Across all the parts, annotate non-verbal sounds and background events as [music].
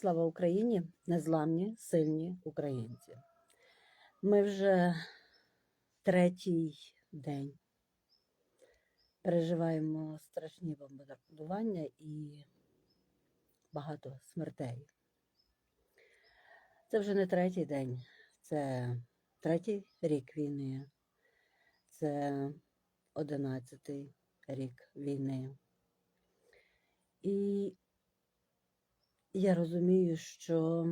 Слава Україні! Незламні, сильні українці. Ми вже третій день переживаємо страшні бомбардування і багато смертей. Це вже не третій день, це третій рік війни, це одинадцятий рік війни. І я розумію, що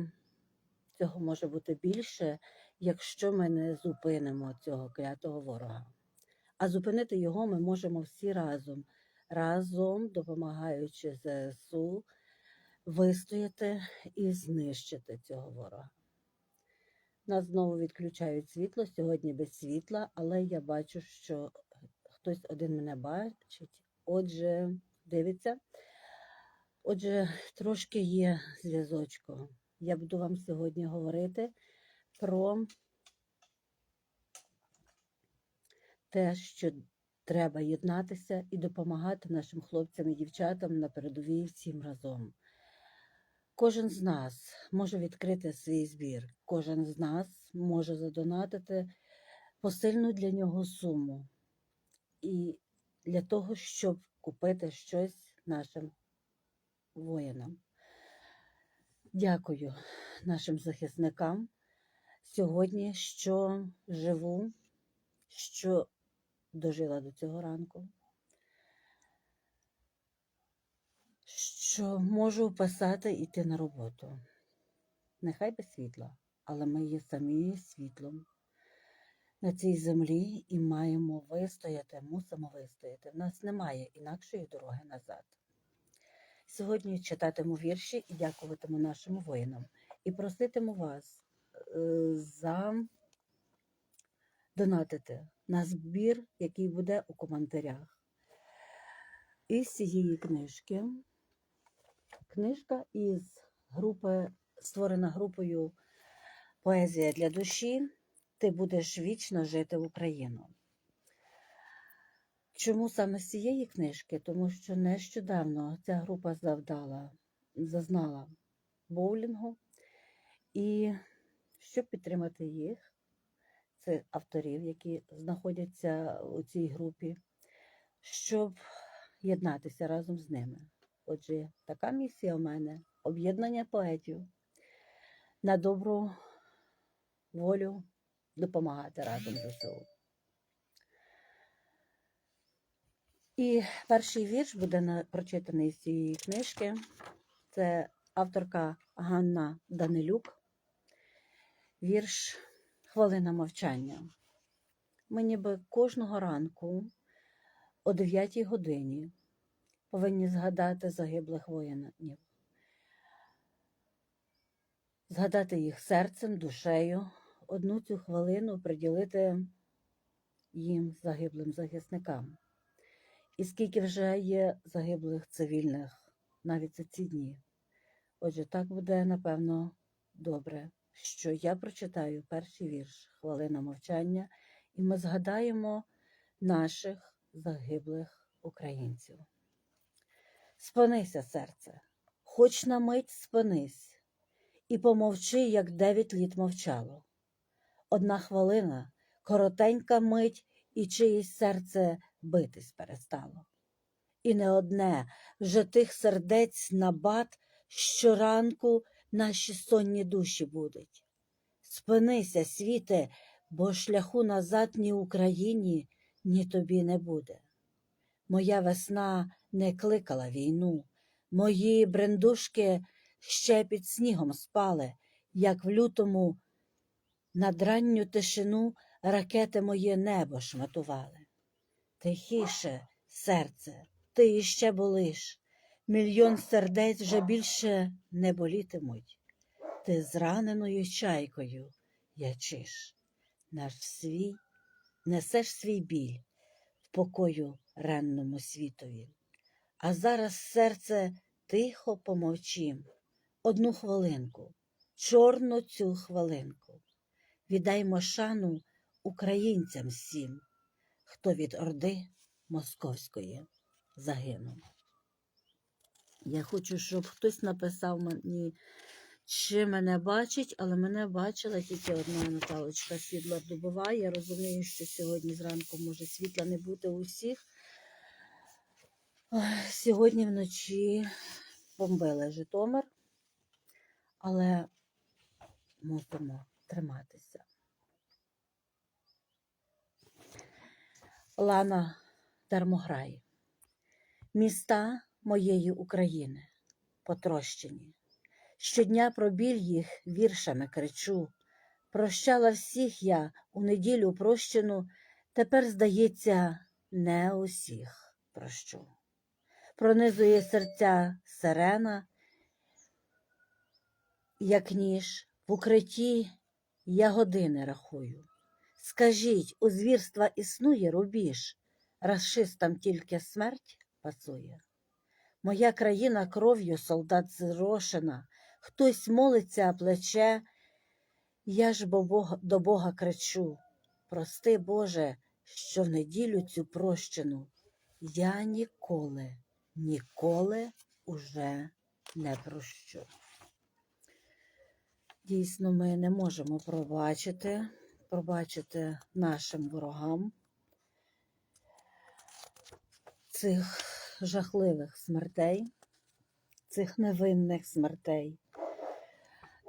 цього може бути більше, якщо ми не зупинимо цього клятого ворога. А зупинити його ми можемо всі разом, разом допомагаючи ЗСУ вистояти і знищити цього ворога. Нас знову відключають світло сьогодні без світла, але я бачу, що хтось один мене бачить, отже, дивиться. Отже, трошки є зв'язочку. Я буду вам сьогодні говорити про те, що треба єднатися і допомагати нашим хлопцям і дівчатам на передовій всім разом. Кожен з нас може відкрити свій збір, кожен з нас може задонатити посильну для нього суму і для того, щоб купити щось нашим воїнам. Дякую нашим захисникам сьогодні, що живу, що дожила до цього ранку, що можу писати і йти на роботу. Нехай без світла, але ми є самі світлом на цій землі і маємо вистояти, мусимо вистояти. В нас немає інакшої дороги назад. Сьогодні читатиму вірші і дякуватиму нашим воїнам. І проситиму вас е, за донатити на збір, який буде у коментарях. Із цієї книжки. Книжка із групи, створена групою Поезія для душі. Ти будеш вічно жити в Україну. Чому саме з цієї книжки? Тому що нещодавно ця група завдала, зазнала боулінгу, і щоб підтримати їх, це авторів, які знаходяться у цій групі, щоб єднатися разом з ними. Отже, така місія у мене об'єднання поетів на добру волю допомагати разом з ЗСУ. І перший вірш буде прочитаний з цієї книжки. Це авторка Ганна Данилюк. Вірш Хвилина мовчання. Ми ніби кожного ранку о 9 годині повинні згадати загиблих воїнів. Згадати їх серцем, душею, одну цю хвилину приділити їм загиблим захисникам. І скільки вже є загиблих цивільних навіть за ці дні. Отже, так буде, напевно, добре, що я прочитаю перший вірш Хвилина мовчання, і ми згадаємо наших загиблих українців. Спинися, серце, хоч на мить спинись, і помовчи, як дев'ять літ мовчало. Одна хвилина, коротенька мить, і чиїсь серце битись перестало. І не одне вже тих сердець набат щоранку наші сонні душі будуть. Спинися, світе, бо шляху назад ні Україні, ні тобі не буде. Моя весна не кликала війну, мої брендушки ще під снігом спали, як в лютому над ранню тишину ракети моє небо шматували. Тихіше, серце, ти іще болиш, мільйон сердець вже більше не болітимуть. Ти зраненою чайкою ячиш, наш свій, несеш свій біль в покою ренному світові. А зараз, серце, тихо помовчим, одну хвилинку, чорну цю хвилинку. Віддаймо шану українцям всім, хто від Орди Московської загинув. Я хочу, щоб хтось написав мені чи мене бачить, але мене бачила тільки одна Наталочка світла дубова. Я розумію, що сьогодні зранку може світла не бути у всіх. Сьогодні вночі бомбили Житомир, але мусимо триматися. Лана Дармограй. Міста моєї України потрощені. Щодня про біль їх віршами кричу. Прощала всіх я у неділю прощену, тепер, здається, не усіх прощу. Пронизує серця сирена, як ніж в укритті я години рахую. Скажіть, у звірства існує рубіж, расистам тільки смерть пасує. Моя країна кров'ю солдат зрошена, хтось молиться, а плече. Я ж бо Бога, до Бога кричу, прости, Боже, що в неділю цю прощену я ніколи, ніколи уже не прощу. Дійсно, ми не можемо пробачити, пробачити нашим ворогам цих жахливих смертей, цих невинних смертей,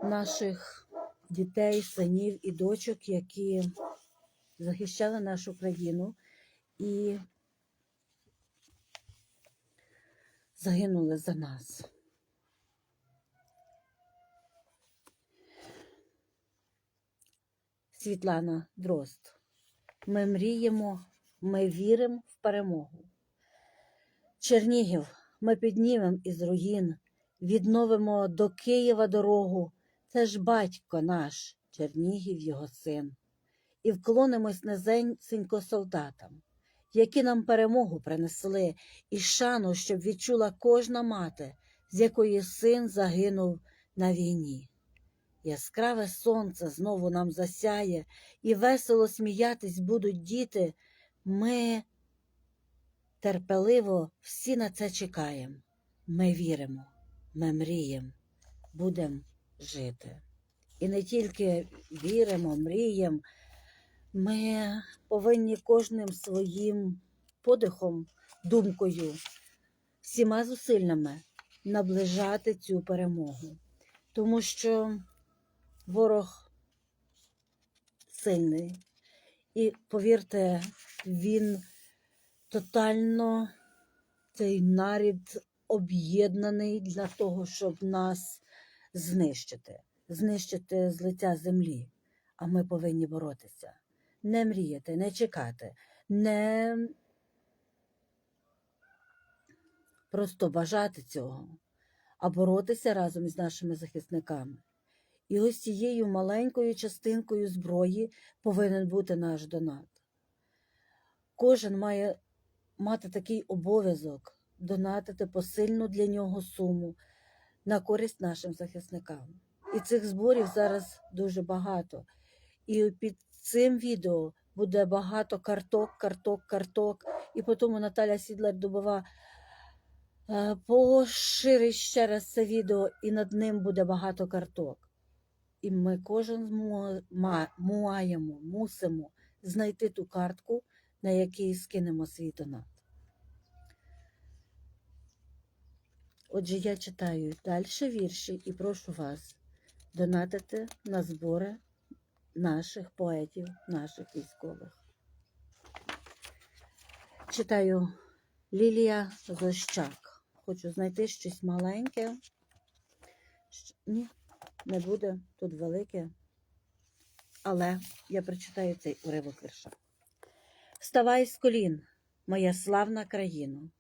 наших дітей, синів і дочок, які захищали нашу країну і загинули за нас. Світлана Дрозд. Ми мріємо, ми віримо в перемогу. Чернігів ми піднімем із руїн, відновимо до Києва дорогу. Це ж батько наш, Чернігів його син. І вклонимось низенько солдатам, які нам перемогу принесли, і шану, щоб відчула кожна мати, з якої син загинув на війні. Яскраве сонце знову нам засяє, і весело сміятись будуть діти. Ми терпеливо всі на це чекаємо. Ми віримо, ми мріємо, будемо жити. І не тільки віримо, мріємо, ми повинні кожним своїм подихом, думкою, всіма зусиллями наближати цю перемогу. Тому що ворог сильний. І повірте, він тотально цей нарід об'єднаний для того, щоб нас знищити, знищити з лиця землі. А ми повинні боротися, не мріяти, не чекати, не просто бажати цього, а боротися разом із нашими захисниками. І ось цією маленькою частинкою зброї повинен бути наш донат. Кожен має мати такий обов'язок донатити посильну для нього суму на користь нашим захисникам. І цих зборів зараз дуже багато. І під цим відео буде багато карток, карток, карток. І потім Наталя Сідлер Дубова е, поширить ще раз це відео, і над ним буде багато карток. І ми кожен маємо, мусимо знайти ту картку, на якій скинемо свій донат. Отже, я читаю далі вірші і прошу вас донатити на збори наших поетів, наших військових. Читаю Лілія Зощак. Хочу знайти щось маленьке. Ні, не буде тут велике. Але я прочитаю цей уривок вірша. Вставай з колін, моя славна країно.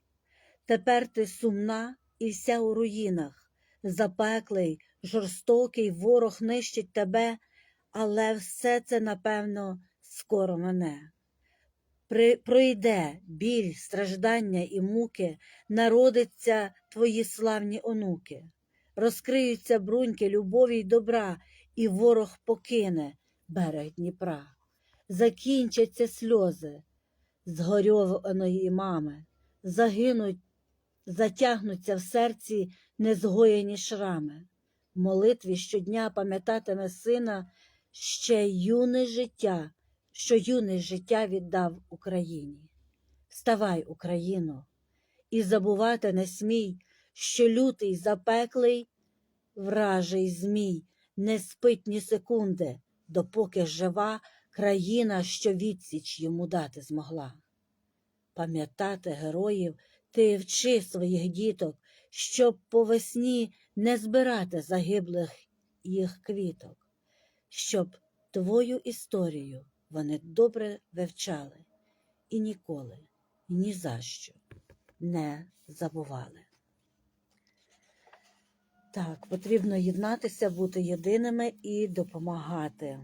Тепер ти сумна і вся у руїнах. Запеклий, жорстокий ворог нищить тебе, але все це, напевно, скоро мене. При, пройде біль, страждання і муки, народиться твої славні онуки, розкриються бруньки любові й добра, і ворог покине берег Дніпра. Закінчаться сльози згорьованої мами, загинуть, затягнуться в серці незгоєні шрами. в молитві щодня пам'ятатиме сина ще юне життя, що юне життя віддав Україні. Вставай, Україно, і забувати не смій, що лютий запеклий вражий змій не спить ні секунди, допоки жива країна, що відсіч йому дати змогла. Пам'ятати героїв ти вчи своїх діток, щоб по весні не збирати загиблих їх квіток, щоб твою історію вони добре вивчали і ніколи, ні за що не забували. Так, потрібно єднатися, бути єдиними і допомагати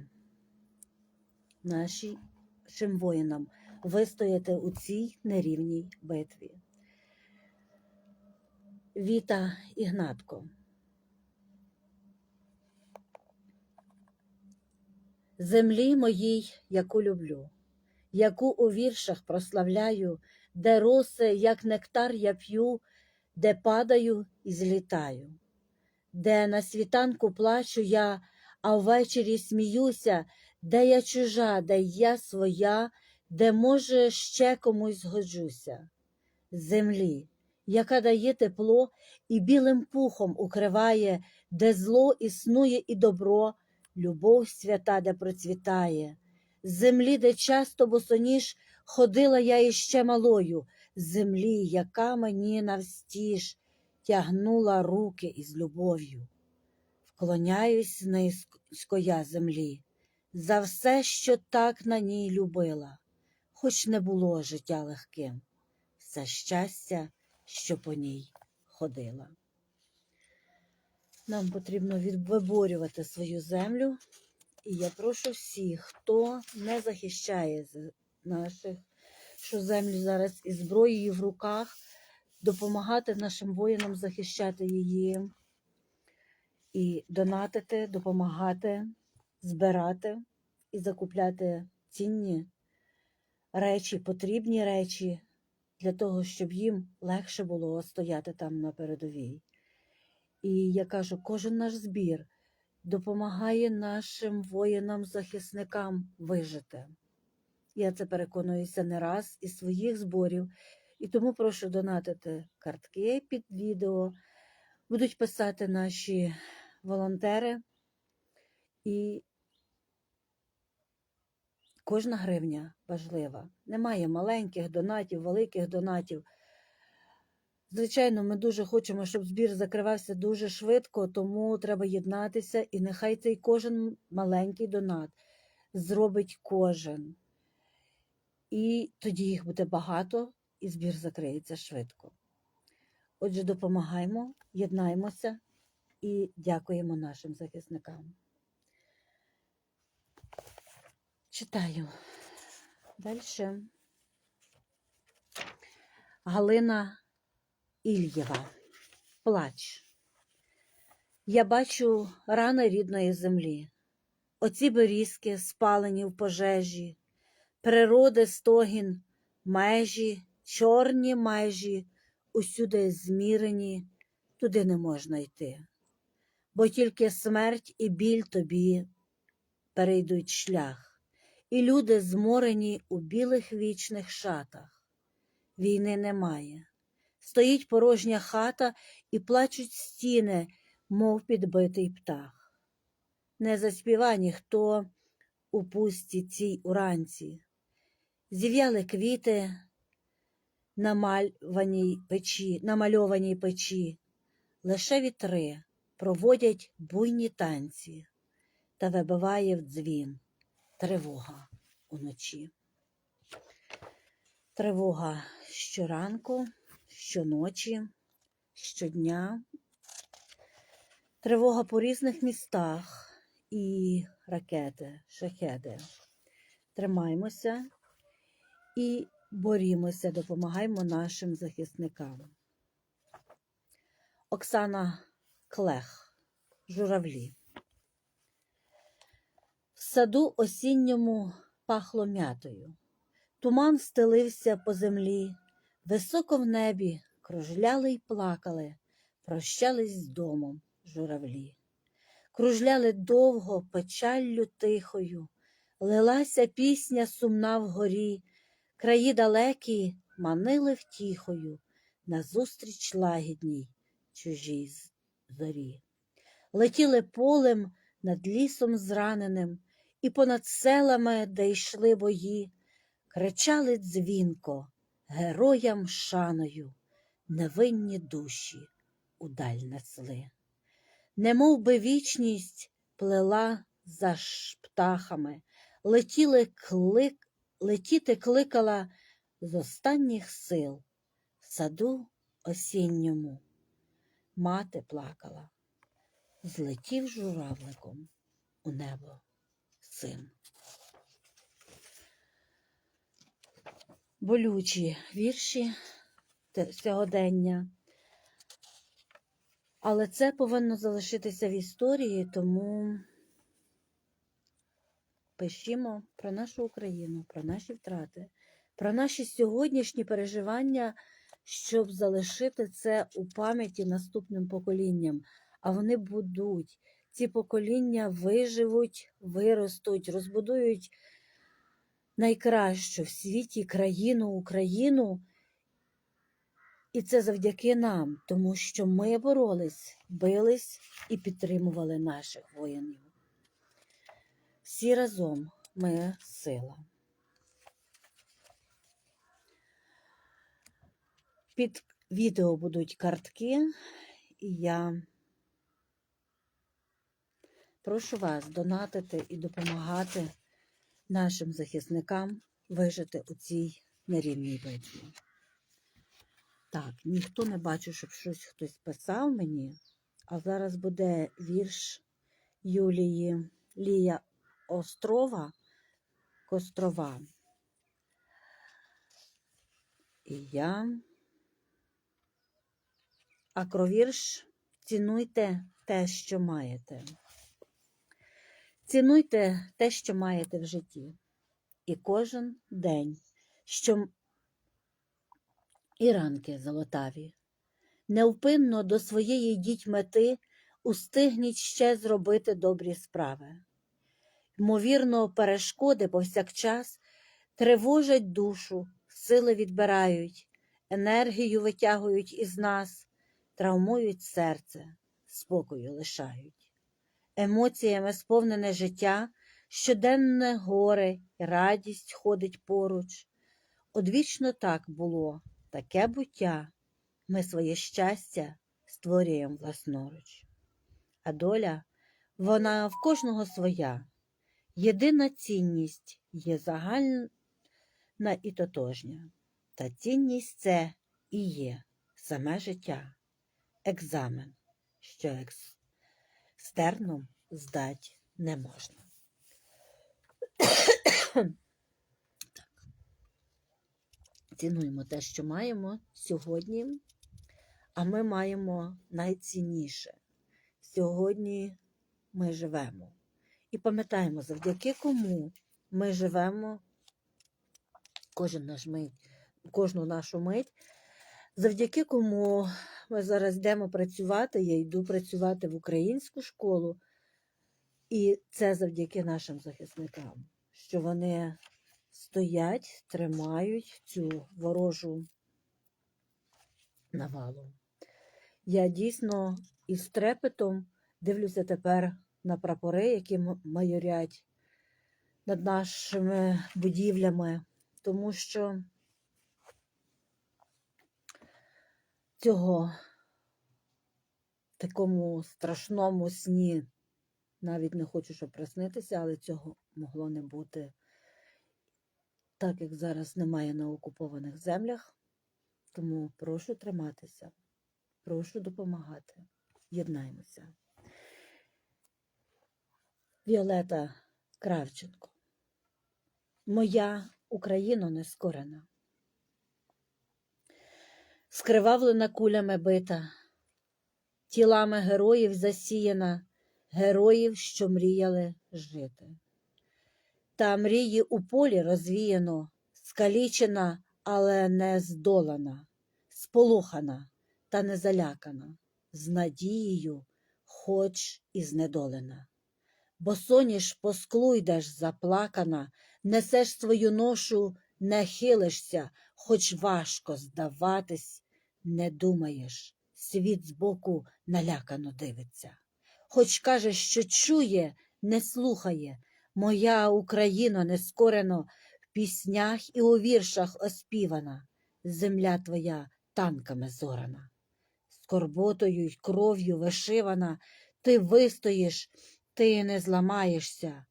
нашим воїнам вистояти у цій нерівній битві. Віта Ігнатко. Землі моїй, яку люблю, яку у віршах прославляю, де роси, як нектар я п'ю, де падаю і злітаю, де на світанку плачу я, а ввечері сміюся, де я чужа, де я своя, де, може, ще комусь згоджуся. Землі, яка дає тепло і білим пухом укриває, де зло існує і добро, любов свята, де процвітає, землі, де часто босоніж ходила я іще малою, землі, яка мені навстіж тягнула руки із любов'ю. Вклоняюсь низько я землі, за все, що так на ній любила, хоч не було життя легким, все щастя, що по ній ходила. Нам потрібно виборювати свою землю, і я прошу всіх, хто не захищає наших, що землю зараз із зброєю в руках, допомагати нашим воїнам захищати її і донатити, допомагати, збирати і закупляти цінні речі, потрібні речі для того, щоб їм легше було стояти там на передовій. І я кажу, кожен наш збір допомагає нашим воїнам-захисникам вижити. Я це переконуюся не раз із своїх зборів, і тому прошу донатити картки під відео. Будуть писати наші волонтери, і кожна гривня важлива. Немає маленьких донатів, великих донатів. Звичайно, ми дуже хочемо, щоб збір закривався дуже швидко, тому треба єднатися, і нехай цей кожен маленький донат зробить кожен. І тоді їх буде багато, і збір закриється швидко. Отже, допомагаємо, єднаємося і дякуємо нашим захисникам. Читаю. Далі. Галина Ільєва. Плач. Я бачу рани рідної землі, оці берізки, спалені в пожежі, природи стогін, межі, чорні межі, усюди змірені, туди не можна йти, бо тільки смерть і біль тобі перейдуть шлях, і люди зморені у білих вічних шатах. Війни немає. Стоїть порожня хата і плачуть стіни, мов підбитий птах. Не заспіва ніхто у пусті цій уранці. Зів'яли квіти намальованій печі, намальованій печі, лише вітри проводять буйні танці, та вибиває в дзвін тривога уночі. Тривога щоранку щоночі, щодня. Тривога по різних містах і ракети, шахеди. Тримаємося і борімося, допомагаємо нашим захисникам. Оксана Клех, журавлі. В саду осінньому пахло м'ятою. Туман стелився по землі. Високо в небі кружляли й плакали, прощались з домом журавлі. кружляли довго печаллю тихою, лилася пісня сумна вгорі, краї далекі манили втіхою назустріч лагідній чужій зорі. Летіли полем над лісом зраненим, і понад селами, де йшли бої, кричали дзвінко героям шаною, невинні душі удаль несли. Немов би вічність плела за птахами, летіли клик, летіти кликала з останніх сил в саду осінньому. Мати плакала, злетів журавликом у небо син. Болючі вірші сьогодення. Але це повинно залишитися в історії, тому пишімо про нашу Україну, про наші втрати, про наші сьогоднішні переживання, щоб залишити це у пам'яті наступним поколінням. А вони будуть. Ці покоління виживуть, виростуть, розбудують найкращу в світі країну, Україну. І це завдяки нам, тому що ми боролись, бились і підтримували наших воїнів. Всі разом ми сила. Під відео будуть картки, і я прошу вас донатити і допомагати нашим захисникам вижити у цій нерівній битві. Так, ніхто не бачив, щоб щось хтось писав мені, а зараз буде вірш Юлії Лія Острова Кострова. І я. Акровірш цінуйте те, що маєте. Цінуйте те, що маєте в житті. І кожен день, що і ранки золотаві. Невпинно до своєї йдіть мети, устигніть ще зробити добрі справи. Ймовірно, перешкоди повсякчас тривожать душу, сили відбирають, енергію витягують із нас, травмують серце, спокою лишають. Емоціями сповнене життя, щоденне горе й радість ходить поруч. Одвічно так було, таке буття, ми своє щастя створюємо власноруч. А доля, вона в кожного своя. Єдина цінність є загальна і тотожня. Та цінність це і є саме життя, екзамен, що екс- екстерном здать не можна. [coughs] Цінуємо те, що маємо сьогодні, а ми маємо найцінніше. Сьогодні ми живемо. І пам'ятаємо, завдяки кому ми живемо кожен наш мить, кожну нашу мить, завдяки кому ми зараз йдемо працювати. Я йду працювати в українську школу, і це завдяки нашим захисникам, що вони стоять, тримають цю ворожу навалу. Я дійсно із трепетом дивлюся тепер на прапори, які майорять над нашими будівлями, тому що цього такому страшному сні навіть не хочу, щоб приснитися, але цього могло не бути. Так як зараз немає на окупованих землях, тому прошу триматися, прошу допомагати. Єднаймося. Віолета Кравченко. Моя Україна нескорена. Скривавлена кулями бита, тілами героїв засіяна, героїв, що мріяли жити. Та мрії у полі розвіяно, скалічена, але не здолана, сполохана та не залякана, з надією хоч і знедолена. Бо соніш по склу йдеш заплакана, несеш свою ношу, не хилишся, хоч важко здаватись, не думаєш, світ збоку налякано дивиться. Хоч каже, що чує, не слухає, моя Україно нескорено в піснях і у віршах оспівана, земля твоя танками зорана. Скорботою й кров'ю вишивана, ти вистоїш, ти не зламаєшся,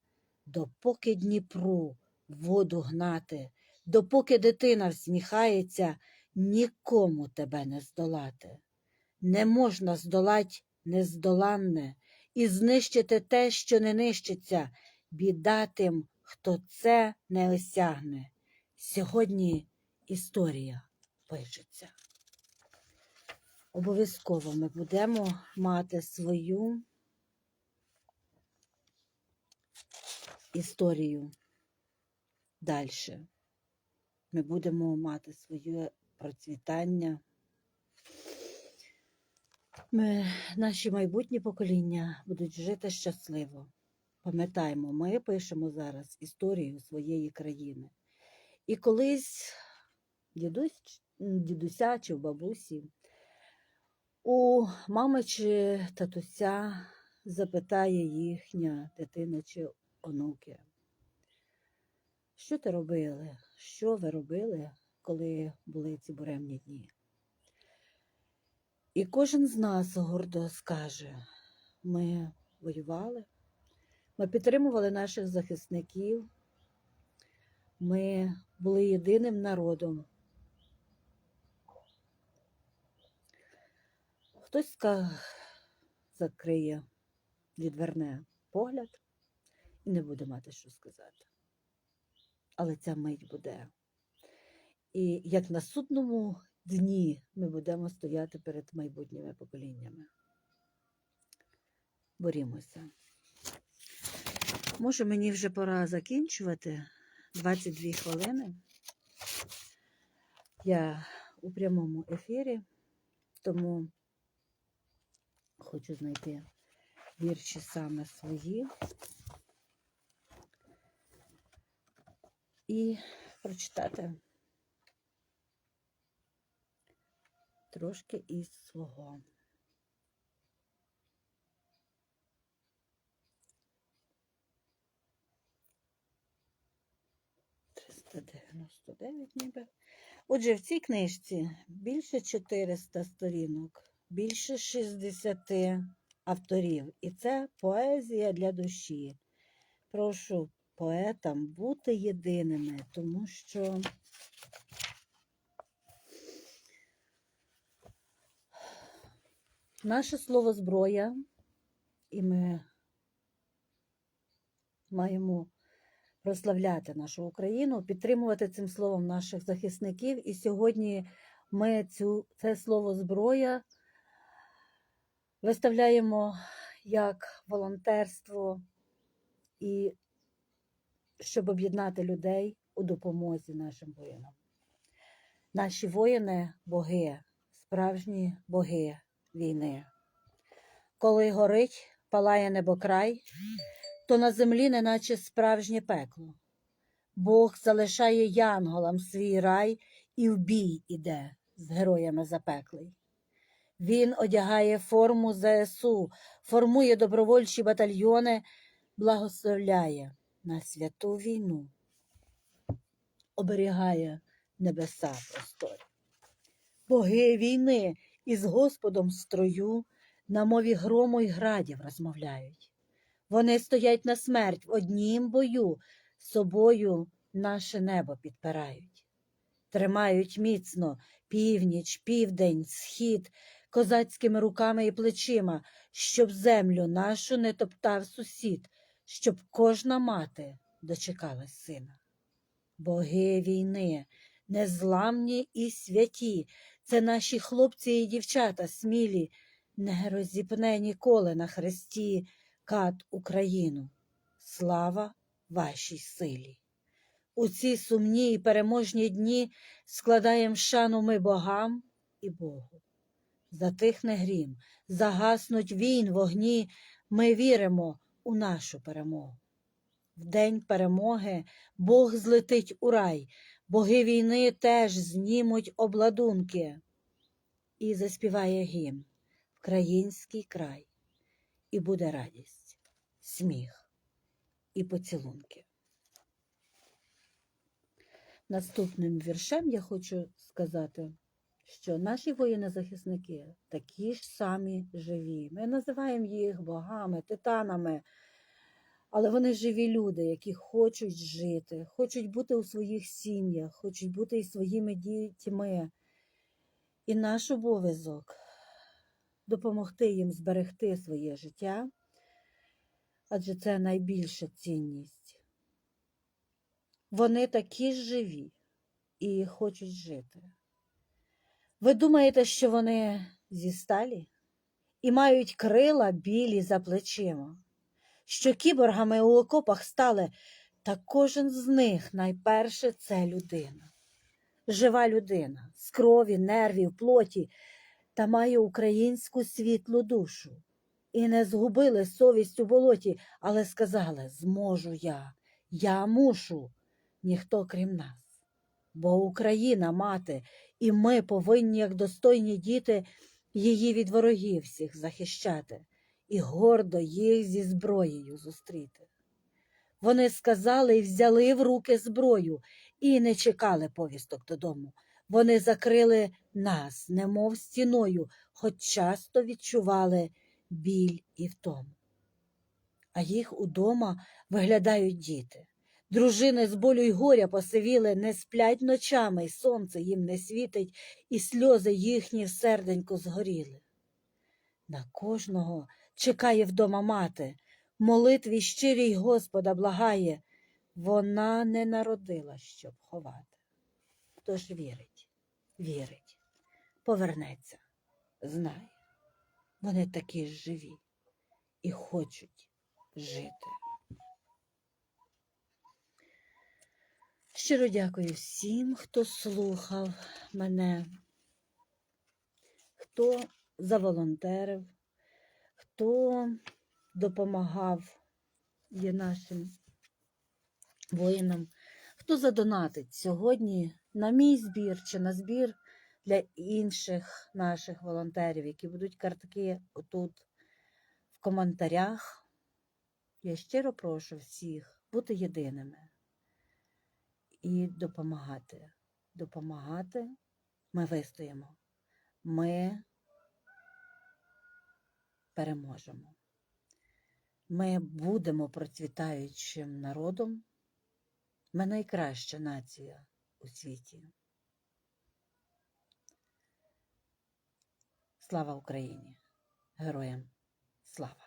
допоки Дніпру воду гнати, допоки дитина всміхається, нікому тебе не здолати. Не можна здолать нездоланне і знищити те, що не нищиться, біда тим, хто це не осягне. Сьогодні історія пишеться. Обов'язково ми будемо мати свою історію далі. Ми будемо мати своє процвітання. Ми, наші майбутні покоління будуть жити щасливо. Пам'ятаємо, ми пишемо зараз історію своєї країни. І колись дідусь, дідуся чи бабусі у мами чи татуся запитає їхня дитина чи онуки. Що ти робили? Що ви робили, коли були ці буремні дні? І кожен з нас гордо скаже: ми воювали, ми підтримували наших захисників, ми були єдиним народом. Хтось закриє, відверне погляд не буде мати що сказати. Але ця мить буде. І як на судному дні ми будемо стояти перед майбутніми поколіннями. Борімося. Може, мені вже пора закінчувати 22 хвилини. Я у прямому ефірі, тому хочу знайти вірші саме свої і прочитати трошки із свого. Триста дев'яносто дев'ять ніби. Отже, в цій книжці більше 400 сторінок, більше 60 авторів. І це поезія для душі. Прошу поетам бути єдиними, тому що наше слово зброя, і ми маємо прославляти нашу Україну, підтримувати цим словом наших захисників. І сьогодні ми цю, це слово зброя виставляємо як волонтерство і щоб об'єднати людей у допомозі нашим воїнам. Наші воїни боги, справжні боги війни. Коли горить, палає небокрай, то на землі неначе справжнє пекло. Бог залишає янголам свій рай і в бій іде з героями запеклий. Він одягає форму ЗСУ, формує добровольчі батальйони, благословляє на святу війну, оберігає небеса просторі. Боги війни із Господом строю на мові грому й градів розмовляють. Вони стоять на смерть в однім бою, собою наше небо підпирають. Тримають міцно північ, південь, схід, козацькими руками і плечима, щоб землю нашу не топтав сусід, щоб кожна мати дочекалась сина. Боги війни, незламні і святі, це наші хлопці і дівчата смілі, не розіпне ніколи на хресті кат Україну. Слава вашій силі! У ці сумні і переможні дні складаєм шану ми богам і Богу. затихне грім, загаснуть війн вогні, ми віримо у нашу перемогу. В день перемоги Бог злетить у рай, боги війни теж знімуть обладунки і заспіває гімн Український край, і буде радість, сміх і поцілунки. Наступним віршем я хочу сказати, що наші воїни-захисники такі ж самі живі. Ми називаємо їх богами, титанами, але вони живі люди, які хочуть жити, хочуть бути у своїх сім'ях, хочуть бути із своїми дітьми. І наш обов'язок допомогти їм зберегти своє життя, адже це найбільша цінність. Вони такі ж живі і хочуть жити. Ви думаєте, що вони зі сталі і мають крила білі за плечима, що кіборгами у окопах стали, та кожен з них найперше це людина, жива людина з крові, нервів, плоті та має українську світлу душу. І не згубили совість у болоті, але сказали: зможу я, я мушу, ніхто крім нас. Бо Україна мати, і ми повинні, як достойні діти, її від ворогів всіх захищати і гордо їх зі зброєю зустріти. Вони сказали і взяли в руки зброю і не чекали повісток додому. Вони закрили нас, немов стіною, хоч часто відчували біль і втому. А їх удома виглядають діти. Дружини з болю й горя посивіли, не сплять ночами, й сонце їм не світить, і сльози їхні серденько згоріли. На кожного чекає вдома мати, молитві щирій Господа благає, вона не народила, щоб ховати. Тож вірить, вірить, повернеться, знає. Вони такі ж живі і хочуть жити. Щиро дякую всім, хто слухав мене, хто заволонтерив, хто допомагав є нашим воїнам, хто задонатить сьогодні на мій збір чи на збір для інших наших волонтерів, які будуть картки отут в коментарях. Я щиро прошу всіх бути єдиними і допомагати. Допомагати ми вистоїмо. Ми переможемо. Ми будемо процвітаючим народом. Ми найкраща нація у світі. Слава Україні! Героям слава!